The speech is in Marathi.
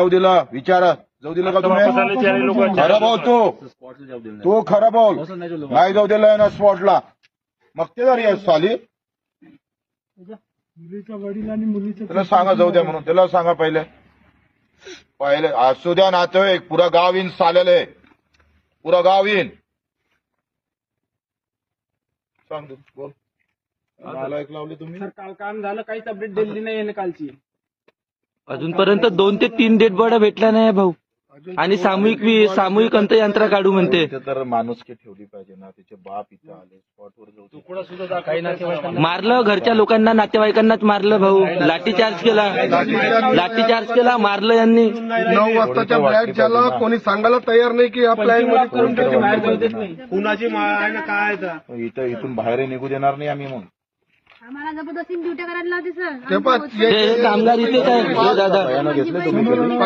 जाऊ दिलं विचारा. जाऊ दिलं का तुम्ही? खरं बोल तू तू खरं बोल. नाही जाऊ दिलं ना स्पॉटला मग ते जरी साली त्याला सांगा जाऊ द्या म्हणून. त्याला सांगा पहिले. पहिले असू द्या नातेवाईक पुरा गाव येईन सालेले पुरा गाव येईन. सांग बोल. नालायक लावले तुम्ही. सर काल काम झालं काहीच अपडेट दिली नाही आहे कालची. अजूनपर्यंत दोन ते तीन डेड बॉड्या भेटल्या नाही भाऊ. आणि सामूहिक वि- सामूहिक अंतयंत्रा काढू म्हणते. इथे तर माणुसकी ठेवली पाहिजे ना तिचे बाप इथे आले स्पॉटवर जाऊ दे. मारलं घरच्या लोकांना नातेवाईकांनाच मारलं भाऊ. लाठीचार्ज केला. लाठीचार्ज केला. मारलं यांनी. नऊ वाजताच्या ब्लॅक झाला कोणी सांगायला तयार नाही की आपल्या आईमध्ये करून बाहेर टाकलं. जाऊ देत नाही. कुणाची माळ आहे ना काय तर. इथं इथून बाहेर निघू देणार नाही आम्ही मग आम्हाला जबरदस्ती ड्युट्या करायला लावते सर. कामगार इथेच आहे दादा. घेतले तुम्ही.